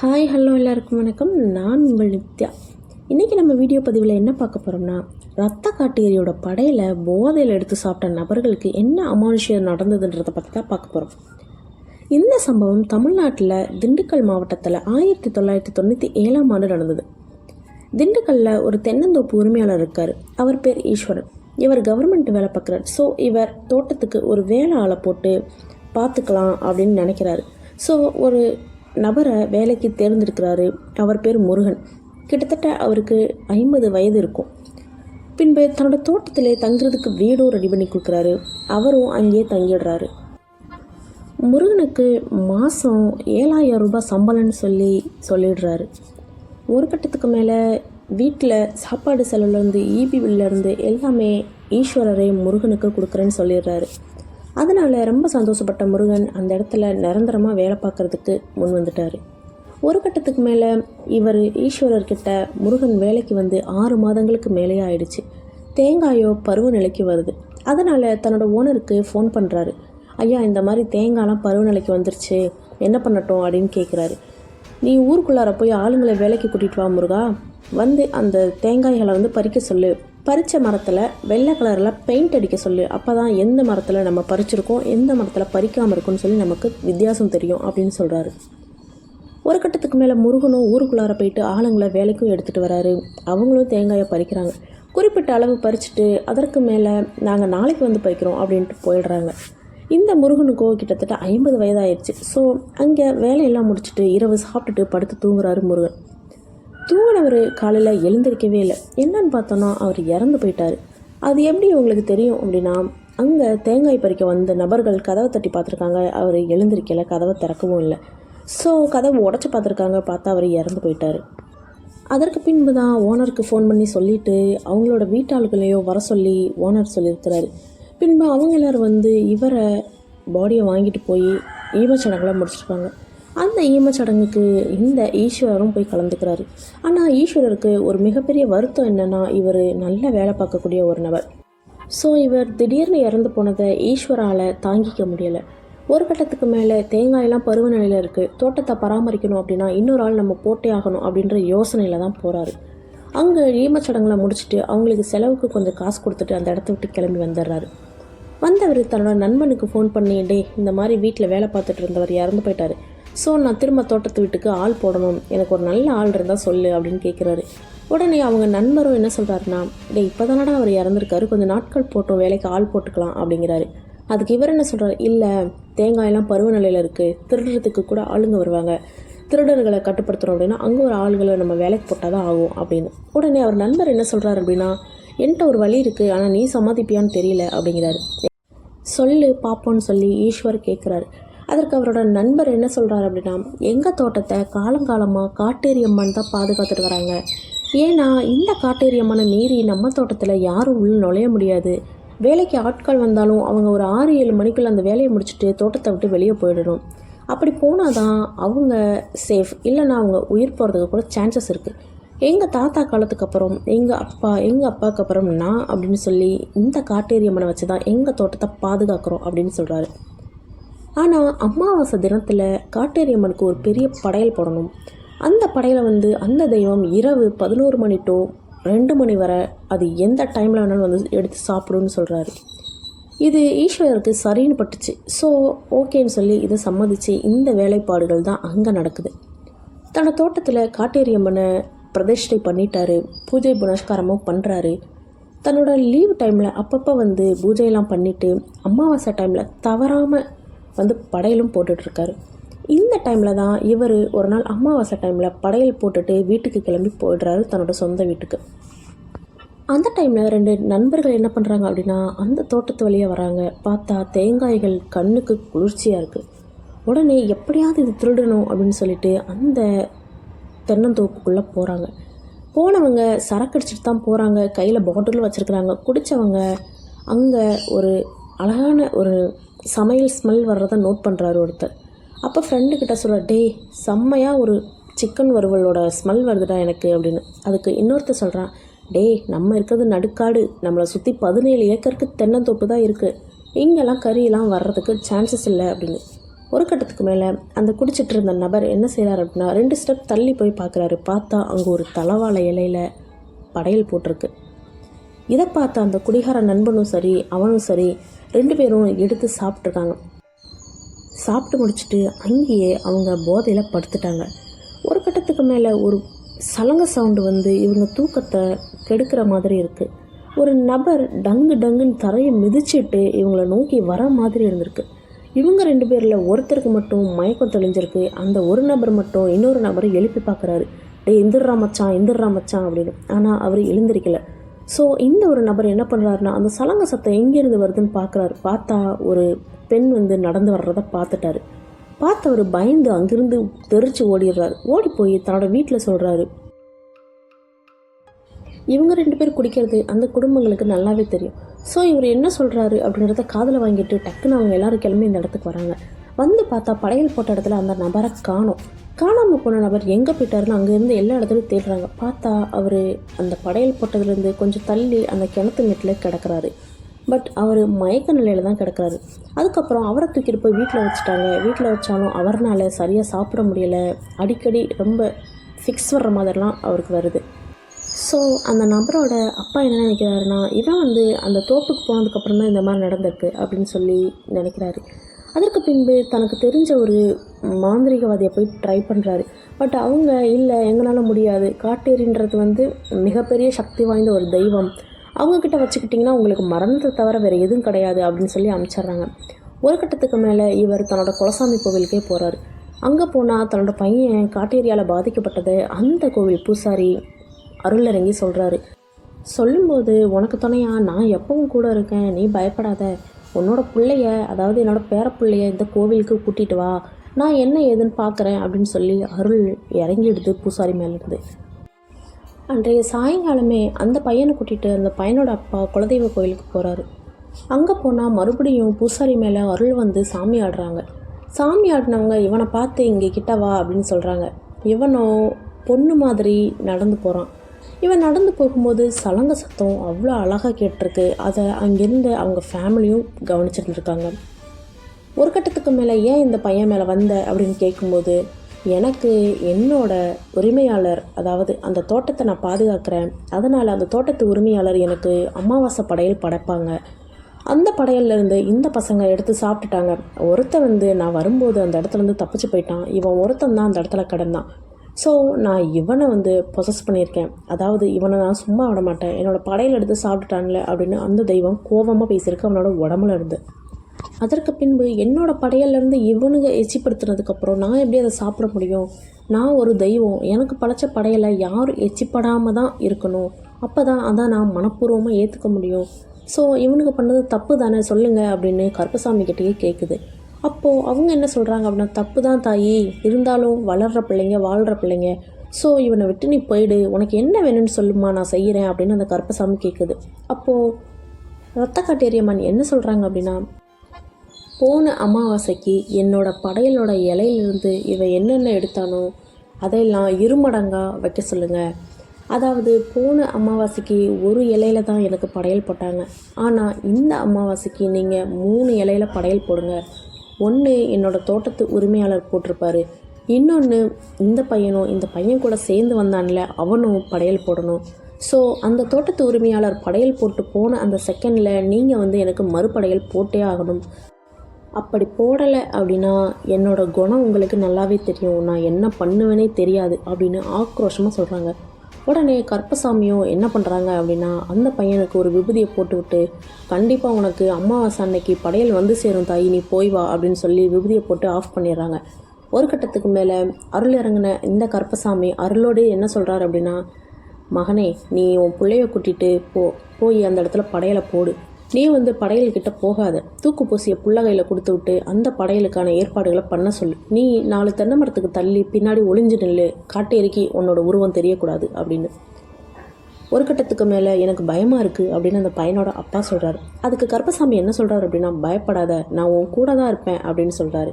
Hi hello எல்லாருக்கும் வணக்கம். நான் உங்கள் நித்யா. இன்றைக்கி நம்ம வீடியோ பதிவில் என்ன பார்க்க போகிறோம்னா ரத்த காட்டேரியோட படையில் போதையில் எடுத்து சாப்பிட்ட நபர்களுக்கு என்ன அமானுஷியம் நடந்ததுன்றதை பற்றி தான் பார்க்க போகிறோம் இந்த சம்பவம் தமிழ்நாட்டில் திண்டுக்கல் மாவட்டத்தில் ஆயிரத்தி தொள்ளாயிரத்தி தொண்ணூற்றி ஏழாம் ஆண்டு நடந்தது. திண்டுக்கல்லில் ஒரு தென்னந்தோப்பு உரிமையாளர் இருக்கார். அவர் பேர் ஈஸ்வரன். இவர் கவர்மெண்ட் வேலை பார்க்குறாரு. ஸோ இவர் தோட்டத்துக்கு ஒரு வேலை ஆளை போட்டு பார்த்துக்கலாம் அப்படின்னு நினைக்கிறாரு. ஸோ ஒரு நபரை வேலைக்கு தேர்ந்தெடுக்கிறாரு. அவர் பேர் முருகன். கிட்டத்தட்ட அவருக்கு ஐம்பது வயது இருக்கும். பின்பு தன்னோட தோட்டத்திலே தங்குறதுக்கு வீடும் ரெடி பண்ணி கொடுக்குறாரு. அவரும் அங்கேயே தங்கிடுறாரு. முருகனுக்கு மாதம் ஏழாயிரம் ரூபாய் சம்பளம்னு சொல்லி சொல்லிடுறாரு. ஒரு கட்டத்துக்கு மேலே வீட்டில் சாப்பாடு செலவுலேருந்து ஈபி பில்லேருந்து எல்லாமே ஈஸ்வரரை முருகனுக்கு கொடுக்குறேன்னு சொல்லிடுறாரு. அதனால் ரொம்ப சந்தோஷப்பட்ட முருகன் அந்த இடத்துல நிரந்தரமாக வேலை பார்க்குறதுக்கு முன் வந்துட்டார். ஒரு கட்டத்துக்கு மேலே இவர் ஈஸ்வரர்கிட்ட முருகன் வேலைக்கு வந்து ஆறு மாதங்களுக்கு மேலேயே ஆயிடுச்சு. தேங்காயோ பருவநிலைக்கு வருது. அதனால் தன்னோட ஓனருக்கு ஃபோன் பண்ணுறாரு ஐயா இந்த மாதிரி தேங்காய்லாம் பருவநிலைக்கு வந்துருச்சு. என்ன பண்ணட்டும் அப்படின்னு கேட்குறாரு நீ ஊருக்குள்ளார போய் ஆளுங்களை வேலைக்கு கூட்டிகிட்டு வா முருகா. வந்து அந்த தேங்காய்களை வந்து பறிக்க சொல்லு. பறித்த மரத்தில் வெள்ளை கலரில் பெயிண்ட் அடிக்க சொல்லு. அப்போ தான் எந்த மரத்தில் நம்ம பறிச்சிருக்கோம் எந்த மரத்தில் பறிக்காமல் இருக்கோன்னு சொல்லி நமக்கு வித்தியாசம் தெரியும் அப்படின்னு சொல்கிறாரு ஒரு கட்டத்துக்கு மேலே முருகனும் ஊருக்குள்ளார போயிட்டு ஆளுங்களை வேலைக்கும் எடுத்துகிட்டு வராரு. அவங்களும் தேங்காயை பறிக்கிறாங்க. குறிப்பிட்ட அளவு பறிச்சுட்டு அதற்கு மேலே நாங்கள் நாளைக்கு வந்து பறிக்கிறோம் அப்படின்ட்டு போயிடுறாங்க. இந்த முருகனுக்கோ கிட்டத்தட்ட ஐம்பது வயதாயிடுச்சு. ஸோ அங்கே வேலையெல்லாம் முடிச்சுட்டு இரவு சாப்பிட்டுட்டு படுத்து தூங்குறாரு முருகன். தூங்கினவர் காலையில் எழுந்திருக்கவே இல்லை. என்னன்னு பார்த்தோன்னா அவர் இறந்து போயிட்டார். அது எப்படி உங்களுக்கு தெரியும் அப்படின்னா அங்கே தேங்காய் பறிக்க வந்த நபர்கள் கதவை தட்டி பார்த்துருக்காங்க. அவர் எழுந்திருக்கல கதவை திறக்கவும் இல்லை. ஸோ கதவை உடச்சி பார்த்துருக்காங்க. பார்த்தா அவர் இறந்து போயிட்டார். அதற்கு பின்பு தான் ஓனருக்கு ஃபோன் பண்ணி சொல்லிவிட்டு அவங்களோட வீட்டாளுகளையோ வர சொல்லி ஓனர் சொல்லியிருக்கிறாரு. பின்பு அவங்க எல்லோரும் வந்து இவரை பாடியை வாங்கிட்டு போய் ஈமச்சடங்கெலாம் முடிச்சிருக்காங்க. அந்த ஈமச்சடங்குக்கு இந்த ஈஸ்வரரும் போய் கலந்துக்கிறாரு. ஆனால் ஈஸ்வரருக்கு ஒரு மிகப்பெரிய வருத்தம் என்னென்னா இவர் நல்ல வேலை பார்க்கக்கூடிய ஒரு நபர். ஸோ இவர் திடீர்னு இறந்து போனதை ஈஸ்வரால் தாங்கிக்க முடியலை. ஒரு கட்டத்துக்கு மேலே தேங்காயெல்லாம் பருவநிலையில் இருக்குது தோட்டத்தை பராமரிக்கணும் அப்படின்னா இன்னொரு ஆள் நம்ம போட்டே ஆகணும் அப்படின்ற யோசனையில் தான் போகிறாரு அங்கே ஈமச்சடங்களை முடிச்சுட்டு அவங்களுக்கு செலவுக்கு கொஞ்சம் காசு கொடுத்துட்டு அந்த இடத்த விட்டு கிளம்பி வந்துடுறாரு. வந்தவர் தன்னோட நண்பனுக்கு ஃபோன் பண்ணி டே இந்த மாதிரி வீட்டில் வேலை பார்த்துட்டு இருந்தவர் இறந்து போயிட்டார். ஸோ நான் திரும்ப தோட்டத்து வீட்டுக்கு ஆள் போடணும். எனக்கு ஒரு நல்ல ஆள் இருந்தால் சொல்லு அப்படின்னு கேட்குறாரு உடனே அவங்க நண்பரும் என்ன சொல்கிறாருன்னா டே இப்போ தானடா அவர் இறந்துருக்காரு. கொஞ்சம் நாட்கள் போட்டோம் வேலைக்கு ஆள் போட்டுக்கலாம் அப்படிங்கிறாரு. அதுக்கு இவர் என்ன சொல்கிறார் இல்லை தேங்காயெல்லாம் பருவநிலையில் இருக்குது திருடுறதுக்கு கூட ஆளுங்க வருவாங்க. திருடர்களை கட்டுப்படுத்துகிறோம் அப்படின்னா அங்கே ஒரு ஆளுகளை நம்ம வேலைக்கு போட்டால் தான் ஆகும் அப்படின்னு. உடனே அவர் நண்பர் என்ன சொல்கிறார் அப்படின்னா என்கிட்ட ஒரு வழி இருக்குது ஆனால் நீ சமாதிப்பியான்னு தெரியல அப்படிங்கிறாரு. சொல்லு பார்ப்போன்னு சொல்லி ஈஸ்வர் கேட்குறாரு அதற்கு அவரோட நண்பர் என்ன சொல்கிறார் அப்படின்னா எங்கள் தோட்டத்தை காலங்காலமாக காட்டேரி அம்மன் தான் பாதுகாத்துட்டு வராங்க. ஏன்னா இந்த காட்டேரியம்மனை மீறி நம்ம தோட்டத்தில் யாரும் உள்ள நுழைய முடியாது. வேலைக்கு ஆட்கள் வந்தாலும் அவங்க ஒரு ஆறு ஏழு மணிக்குள்ள அந்த வேலையை முடிச்சுட்டு தோட்டத்தை விட்டு வெளியே போயிடணும். அப்படி போனால் தான் அவங்க சேஃப் இல்லைன்னா அவங்க உயிர் போகிறதுக்கு கூட சான்சஸ் இருக்குது எங்கள் தாத்தா காலத்துக்கு அப்புறம் எங்கள் அப்பா எங்கள் அப்பாவுக்கு அப்புறம் நான் அப்படின்னு சொல்லி இந்த காட்டேரி அம்மனை வச்சு தான் எங்கள் தோட்டத்தை பாதுகாக்கிறோம் அப்படின்னு சொல்கிறாரு ஆனால் அமாவாசை தினத்தில் காட்டேரியம்மனுக்கு ஒரு பெரிய படையல் போடணும். அந்த படையலை வந்து அந்த தெய்வம் இரவு பதினோரு மணி டு ரெண்டு மணி வரை அது எந்த டைமில் வேணாலும் வந்து எடுத்து சாப்பிடுன்னு சொல்கிறாரு இது ஈஸ்வரருக்கு சரின்னு பட்டுச்சு. ஸோ ஓகேன்னு சொல்லி இதை சம்மதிச்சு இந்த வேலைப்பாடுகள் தான் அங்கே நடக்குது. தன்னோட தோட்டத்தில் காட்டேரியம்மனை பிரதிஷ்டை பண்ணிட்டாரு. பூஜை புனஸ்காரமும் பண்ணுறாரு தன்னோட லீவ் டைமில் அப்பப்போ வந்து பூஜையெல்லாம் பண்ணிவிட்டு அமாவாசை டைமில் தவறாமல் வந்து படையலும் போட்டுட்ருக்காரு. இந்த டைமில் தான் இவர் ஒரு நாள் அமாவாசை டைமில் படையல் போட்டுட்டு வீட்டுக்கு கிளம்பி போயிடுறாரு தன்னோட சொந்த வீட்டுக்கு. அந்த டைமில் ரெண்டு நண்பர்கள் என்ன பண்ணுறாங்க அப்படின்னா அந்த தோட்டத்து வழியாக வராங்க. பார்த்தா தேங்காய்கள் கண்ணுக்கு குளிர்ச்சியாக இருக்குது உடனே எப்படியாவது இது திருடணும் அப்படின்னு சொல்லிட்டு அந்த தென்னந்தோப்புக்குள்ளே போகிறாங்க போனவங்க சரக்கடிச்சிட்டு தான் போகிறாங்க கையில் பாட்டிலும் வச்சுருக்குறாங்க. குடித்தவங்க அங்கே ஒரு அழகான ஒரு சமையல் ஸ்மெல் வர்றதை நோட் பண்ணுறாரு ஒருத்தர். அப்போ ஃப்ரெண்டுக்கிட்ட சொல்கிற டே செம்மையாக ஒரு சிக்கன் வறுவலோட ஸ்மெல் வருதுடா எனக்கு அப்படின்னு. அதுக்கு இன்னொருத்தர் சொல்கிறான் டேய் நம்ம இருக்கிறது நடுக்காடு. நம்மளை சுற்றி பதினேழு ஏக்கருக்கு தென்னந்தோப்பு தான் இருக்குது இங்கெல்லாம் கறியெல்லாம் வர்றதுக்கு சான்சஸ் இல்லை அப்படின்னு. ஒரு கட்டத்துக்கு மேலே அந்த குடிச்சிட்டு இருந்த நபர் என்ன செய்கிறார் அப்படின்னா ரெண்டு ஸ்டெப் தள்ளி போய் பார்க்குறாரு. பார்த்தா அங்கே ஒரு தலவாழை இலையில படையல் போட்டிருக்கு. இதை பார்த்த அந்த குடிகார நண்பனும் சரி அவனும் சரி ரெண்டு பேரும் எடுத்து சாப்பிட்ருக்காங்க சாப்பிட்டு முடிச்சுட்டு அங்கேயே அவங்க போதையில் படுத்துட்டாங்க. ஒரு கட்டத்துக்கு மேலே ஒரு சலங்க சவுண்டு வந்து இவங்க தூக்கத்தை கெடுக்கிற மாதிரி இருக்குது ஒரு நபர் டங்கு டங்குன்னு தரையை மிதிச்சிட்டு இவங்கள நோக்கி வர மாதிரி இருந்திருக்கு. இவங்க ரெண்டு பேரில் ஒருத்தருக்கு மட்டும் மயக்கம் தெளிஞ்சிருக்கு. அந்த ஒரு நபர் மட்டும் இன்னொரு நபரை எழுப்பி பார்க்குறாரு. டே எந்திரா மச்சான் எந்திரா மச்சான் அப்படின்னு. ஆனால் அவர் எழுந்திருக்கலை. ஸோ இந்த ஒரு நபர் என்ன பண்ணுறாருன்னா அந்த சலங்க சத்தம் எங்கேருந்து வருதுன்னு பார்க்குறாரு. பார்த்தா ஒரு பெண் வந்து நடந்து வர்றதை பார்த்துட்டாரு. பார்த்தவர் பயந்து அங்கிருந்து தெரிச்சு ஓடிடுறாரு. ஓடி போய் தன்னோட வீட்டில் சொல்கிறாரு இவங்க ரெண்டு பேர் குடிக்கிறது அந்த குடும்பங்களுக்கு நல்லாவே தெரியும். ஸோ இவர் என்ன சொல்கிறாரு அப்படின்றத காதில் வாங்கிட்டு டக்குன்னு அவங்க எல்லாரும் கிளம்பி இந்த இடத்துக்கு வராங்க. வந்து பார்த்தா படையல் போட்ட இடத்துல அந்த நபரை காணோம். காணாமல் போன நபர் எங்கே போயிட்டாருன்னு அங்கேருந்து எல்லா இடத்துலையும் தேடுறாங்க. பார்த்தா அவர் அந்த படையல் போட்டதுலேருந்து கொஞ்சம் தள்ளி அந்த கிணத்து மீட்டில் கிடக்குறாரு. பட் அவர் மயக்க நிலையில் தான் கிடக்கிறாரு. அதுக்கப்புறம் அவரை தூக்கிட்டு போய் வீட்டில் வச்சுட்டாங்க. வீட்டில் வச்சாலும் அவர்னால சரியாக சாப்பிட முடியலை. அடிக்கடி ரொம்ப ஃபிக்ஸ் வர்ற மாதிரிலாம் அவருக்கு வருது. ஸோ அந்த நபரோட அப்பா என்ன நினைக்கிறாருன்னா இவன் வந்து அந்த தோப்புக்கு போனதுக்கப்புறம் தான் இந்த மாதிரி நடந்திருக்கு அப்படின்னு சொல்லி நினைக்கிறாரு. அதற்கு பின்பு தனக்கு தெரிஞ்ச ஒரு மாந்திரிகவாதியை போய் ட்ரை பண்ணுறாரு பட் அவங்க இல்லை எங்களால் முடியாது. காட்டேரின்றது வந்து மிகப்பெரிய சக்தி வாய்ந்த ஒரு தெய்வம். அவங்கக்கிட்ட வச்சுக்கிட்டிங்கன்னா உங்களுக்கு மரணத்தை தவிர வேறு எதுவும் கிடையாது அப்படின்னு சொல்லி அனுப்பிச்சிட்றாங்க. ஒரு கட்டத்துக்கு மேலே இவர் தன்னோட குலசாமி கோவிலுக்கே போகிறாரு அங்கே போனால் தன்னோட பையன் காட்டேரியால் பாதிக்கப்பட்டதை. அந்த கோவில் பூசாரி அருளரங்கி சொல்கிறாரு சொல்லும்போது உனக்கு துணையா? நான் எப்பவும் கூட இருக்கேன். நீ பயப்படாத. உன்னோட பிள்ளைய அதாவது என்னோட பேரப்பிள்ளைய இந்த கோவிலுக்கு கூட்டிகிட்டு வா. நான் என்ன ஏதுன்னு பார்க்குறேன் அப்படின்னு சொல்லி அருள் இறங்கிடுது பூசாரி மேலேருந்து. அன்றைய சாயங்காலமே அந்த பையனை கூட்டிகிட்டு அந்த பையனோட அப்பா குலதெய்வ கோயிலுக்கு போகிறாரு அங்கே போனால் மறுபடியும் பூசாரி மேலே அருள் வந்து சாமி ஆடுறாங்க. சாமி ஆடினவங்க இவனை பார்த்து இங்கே கிட்ட வா அப்படின்னு சொல்கிறாங்க இவனும் பொண்ணு மாதிரி நடந்து போகிறான் இவன் நடந்து போகும்போது சலங்க சத்தம் அவ்வளோ அழகாக கேட்டிருக்கு. அதை அங்கேருந்து அவங்க ஃபேமிலியும் கவனிச்சிருந்துருக்காங்க இருக்காங்க. ஒரு கட்டத்துக்கு மேலே ஏன் இந்த பையன் மேலே வந்த? அப்படின்னு கேட்கும்போது எனக்கு என்னோட உரிமையாளர் அதாவது அந்த தோட்டத்தை நான் பாதுகாக்கிறேன். அதனால் அந்த தோட்டத்து உரிமையாளர் எனக்கு அமாவாசை படையல் படைப்பாங்க. அந்த படையல்லேருந்து இந்த பசங்க எடுத்து சாப்பிட்டுட்டாங்க. ஒருத்தன் வந்து நான் வரும்போது அந்த இடத்துலேருந்து தப்பிச்சு போயிட்டான். இவன் ஒருத்தன் தான் அந்த இடத்துல கிடந்தான். ஸோ நான் இவனை வந்து பொசஸ் பண்ணியிருக்கேன். அதாவது இவனை நான் சும்மா விட மாட்டேன். என்னோடய படையில் எடுத்து சாப்பிட்டுட்டான்ல அப்படின்னு அந்த தெய்வம் கோபமாக பேசியிருக்கு அவனோட உடம்புல இருந்து. அதற்கு பின்பு என்னோட படையல்லேருந்து இவனுங்க எச்சிப்படுத்துனதுக்கப்புறம் நான் எப்படி அதை சாப்பிட முடியும்? நான் ஒரு தெய்வம். எனக்கு படைச்ச படையலை யாரும் எச்சிப்படாமல் தான் இருக்கணும். அப்போ தான் அதான் நான் மனப்பூர்வமாக ஏற்றுக்க முடியும். ஸோ இவனுக்கு பண்ணது தப்பு தானே? சொல்லுங்கள் அப்படின்னு கருப்பசாமி கிட்டேயே கேட்குது அப்போது அவங்க என்ன சொல்கிறாங்க அப்படின்னா தப்பு தான் தாயி. இருந்தாலும் வளர்கிற பிள்ளைங்க வாழ்கிற பிள்ளைங்க. ஸோ இவனை விட்டு நீ போயிடு. உனக்கு என்ன வேணும்னு சொல்லுமா நான் செய்கிறேன் அப்படின்னு அந்த கருப்பசாமி கேட்குது அப்போது ரத்த காட்டேரியம்மன் என்ன சொல்கிறாங்க அப்படின்னா போன அமாவாசைக்கு என்னோட படையலோட இலையிலிருந்து இவன் என்னென்ன எடுத்தானோ அதையெல்லாம் இருமடங்காக வைக்க சொல்லுங்கள் அதாவது போன அமாவாசைக்கு ஒரு இலையில தான் எனக்கு படையல் போட்டாங்க. ஆனால் இந்த அமாவாசைக்கு நீங்கள் மூணு இலையில படையல் போடுங்க. ஒன்று என்னோடய தோட்டத்து உரிமையாளர் போட்டிருப்பாரு. இன்னொன்று இந்த பையனும் இந்த பையன் கூட சேர்ந்து வந்தான்ல அவனும் படையல் போடணும். ஸோ அந்த தோட்டத்து உரிமையாளர் படையல் போட்டு போன அந்த செகண்டில் நீங்கள் வந்து எனக்கு மறுபடையல் போட்டே ஆகணும். அப்படி போடலை அப்படின்னா என்னோடய குணம் உங்களுக்கு நல்லாவே தெரியும். நான் என்ன பண்ணுவேனே தெரியாது அப்படின்னு ஆக்ரோஷமாக சொல்கிறாங்க உடனே கற்பசாமியும் என்ன பண்ணுறாங்க அப்படின்னா அந்த பையனுக்கு ஒரு விபூதியை போட்டுவிட்டு கண்டிப்பாக உனக்கு அமாவாசை அன்னைக்கு படையல் வந்து சேரும் தாய் நீ போய் வா அப்படின்னு சொல்லி விபூதியை போட்டு ஆஃப் பண்ணிடுறாங்க. ஒரு கட்டத்துக்கு மேலே அருள் இறங்கின இந்த கற்பசாமி அருளோடு என்ன சொல்கிறாரு அப்படின்னா மகனே நீ உன் பிள்ளைய கூட்டிகிட்டு போ போய் அந்த இடத்துல படையலை போடு. நீ வந்து படையல்கிட்ட போகாத. தூக்கு பூசிய புள்ளகையில் கொடுத்து விட்டு அந்த படையலுக்கான ஏற்பாடுகளை பண்ண சொல்லு. நீ நாலு தென்னை மரத்துக்கு தள்ளி பின்னாடி ஒளிஞ்சு நில்லு. காட்டேரிக்கி உன்னோட உருவம் தெரியக்கூடாது அப்படின்னு. ஒரு கட்டத்துக்கு மேலே எனக்கு பயமாக இருக்குது அப்படின்னு அந்த பையனோட அப்பா சொல்கிறாரு அதுக்கு கருப்பசாமி என்ன சொல்கிறாரு அப்படின்னா பயப்படாத நான் உன் கூட தான் இருப்பேன் அப்படின்னு சொல்கிறாரு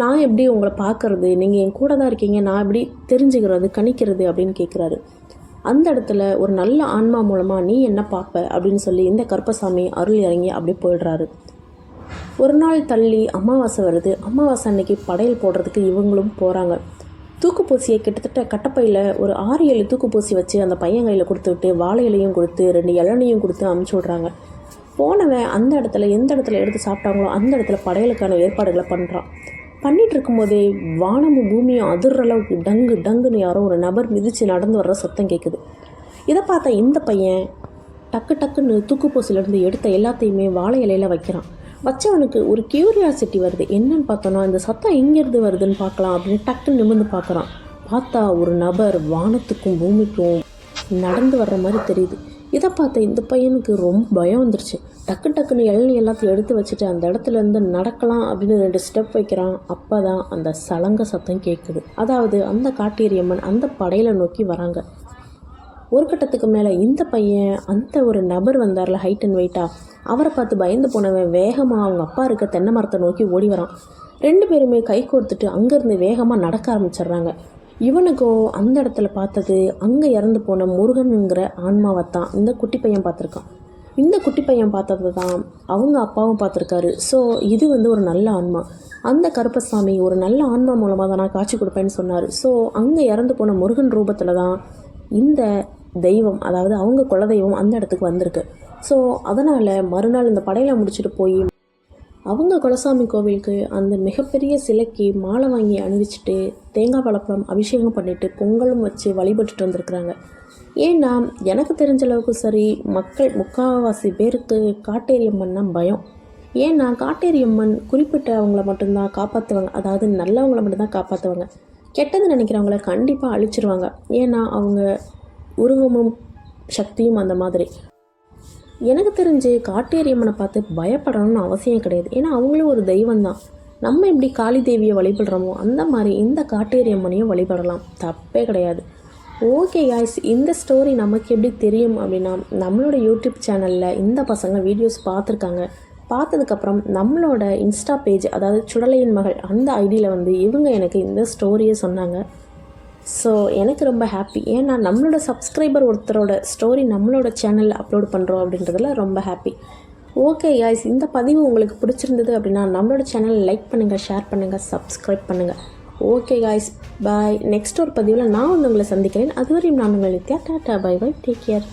நான் எப்படி உங்களை பார்க்குறது? நீங்கள் என் கூட தான் இருக்கீங்க. நான் எப்படி தெரிஞ்சுக்கிறது கணிக்கிறது அப்படின்னு கேட்குறாரு அந்த இடத்துல ஒரு நல்ல ஆன்மா மூலமாக நீ என்ன பார்ப்ப அப்படின்னு சொல்லி இந்த கருப்பசாமி அருள் இறங்கி அப்படி போயிடுறாரு. ஒரு நாள் தள்ளி அமாவாசை வருது. அமாவாசை அன்னைக்கு படையல் போடுறதுக்கு இவங்களும் போகிறாங்க தூக்குப்பூசியை கிட்டத்தட்ட கட்டப்பையில் ஒரு ஆறு ஏழு தூக்குப்பூசி வச்சு அந்த பையன் கையில் கொடுத்து விட்டு வாழை இலையும் கொடுத்து ரெண்டு இளநியும் கொடுத்து அமுச்சு விட்றாங்க. போனவன் அந்த இடத்துல எந்த இடத்துல எடுத்து சாப்பிட்டாங்களோ அந்த இடத்துல படையலுக்கான ஏற்பாடுகளை பண்ணுறான் பண்ணிட்டு இருக்கும்போதே வானமும் பூமியும் அதிர்ற அளவுக்கு டங்கு டங்குன்னு யாரோ ஒரு நபர் மிதித்து நடந்து வர்ற சத்தம் கேட்குது இதை பார்த்த இந்த பையன் டக்கு டக்குன்னு தூக்குப்பூசிலேருந்து எடுத்த எல்லாத்தையுமே வாழை இலையில வைக்கிறான். வச்சவனுக்கு ஒரு கியூரியாசிட்டி வருது. என்னன்னு பார்த்தோன்னா இந்த சத்தம் எங்கேருந்து வருதுன்னு பார்க்கலாம் அப்படின்னு டக்குன்னு நிமிர்ந்து பார்க்குறான். பார்த்தா ஒரு நபர் வானத்துக்கும் பூமிக்கும் நடந்து வர்ற மாதிரி தெரியுது. இதை பார்த்த இந்த பையனுக்கு ரொம்ப பயம் வந்துருச்சு. டக்கு டக்குன்னு இளநீ எல்லாத்தையும் எடுத்து வச்சுட்டு அந்த இடத்துல இருந்து நடக்கலாம் அப்படின்னு ரெண்டு ஸ்டெப் வைக்கிறான். அப்போ தான் அந்த சலங்க சத்தம் கேட்குது அதாவது அந்த காட்டேரியம்மன் அந்த படையில நோக்கி வராங்க. ஒரு கட்டத்துக்கு மேலே இந்த பையன் அந்த ஒரு நபர் வந்தார்ல ஹைட் அண்ட் வெயிட்டாக அவரை பார்த்து பயந்து போனவன் வேகமாக அவங்க அப்பா இருக்க தென்னை மரத்தை நோக்கி ஓடி வரான். ரெண்டு பேருமே கை கோர்த்துட்டு அங்கேருந்து வேகமாக நடக்க ஆரம்பிச்சிடுறாங்க. இவனுக்கோ அந்த இடத்துல பார்த்தது அங்கே இறந்து போன முருகனுங்கிற ஆன்மாவை தான் இந்த குட்டி பையன் பார்த்துருக்கான். இந்த குட்டி பையன் பார்த்தது தான் அவங்க அப்பாவும் பார்த்துருக்காரு. ஸோ இது வந்து ஒரு நல்ல ஆன்மா. அந்த கருப்பசாமி ஒரு நல்ல ஆன்மா மூலமாக தான் நான் காட்சி கொடுப்பேன்னு சொன்னார். ஸோ அங்கே இறந்து போன முருகன் ரூபத்தில் தான் இந்த தெய்வம் அதாவது அவங்க குலதெய்வம் அந்த இடத்துக்கு வந்திருக்கு. ஸோ அதனால் மறுநாள் இந்த படையில முடிச்சுட்டு போய் அவங்க குலசாமி கோவிலுக்கு அந்த மிகப்பெரிய சிலைக்கு மாலை வாங்கி அணிவிச்சிட்டு தேங்காய் பழப்பழம் அபிஷேகம் பண்ணிவிட்டு பொங்கலும் வச்சு வழிபட்டுட்டு வந்திருக்கிறாங்க. ஏன்னா எனக்கு தெரிஞ்ச அளவுக்கு சரி மக்கள் முக்கால்வாசி பேருக்கு காட்டேரியம்மன்னா பயம். ஏன்னா காட்டேரியம்மன் குறிப்பிட்ட அவங்கள மட்டும்தான் காப்பாற்றுவாங்க அதாவது நல்லவங்கள மட்டும்தான் காப்பாற்றுவாங்க கெட்டது நினைக்கிறவங்கள கண்டிப்பாக அழிச்சிருவாங்க. ஏன்னா அவங்க உருவமும் சக்தியும் அந்த மாதிரி. எனக்கு தெரிஞ்சு காட்டேரியம்மனை பார்த்து பயப்படணும்னு அவசியம் கிடையாது. ஏன்னா அவங்களும் ஒரு தெய்வம் தான் நம்ம எப்படி காளி தேவியை வழிபடுறோமோ அந்த மாதிரி இந்த காட்டேரியம்மனையும் வழிபடலாம். தப்பே கிடையாது. ஓகே காய்ஸ் இந்த ஸ்டோரி நமக்கு எப்படி தெரியும் அப்படின்னா நம்மளோட யூடியூப் சேனலில் இந்த பசங்க வீடியோஸ் பார்த்துருக்காங்க. பார்த்ததுக்கப்புறம் நம்மளோட இன்ஸ்டா பேஜ் அதாவது சுடலையின் மகள் அந்த ஐடியில் வந்து இவங்க எனக்கு இந்த ஸ்டோரியை சொன்னாங்க. ஸோ எனக்கு ரொம்ப ஹாப்பி ஏன்னா நம்மளோட சப்ஸ்கிரைபர் ஒருத்தரோட ஸ்டோரி நம்மளோட சேனலில் அப்லோட் பண்ணுறோம் அப்படின்றதுல ரொம்ப ஹாப்பி ஓகே காய்ஸ் இந்த பதிவு உங்களுக்கு பிடிச்சிருந்தது அப்படின்னா நம்மளோட சேனலை லைக் பண்ணுங்கள் ஷேர் பண்ணுங்கள் சப்ஸ்கிரைப் பண்ணுங்கள் ஓகே காய்ஸ் பாய் நெக்ஸ்ட் ஒரு பதிவில் நான் வந்து உங்களை சந்திக்கிறேன். அதுவரையும் நான் உங்களை Nithya. Tata bye bye take care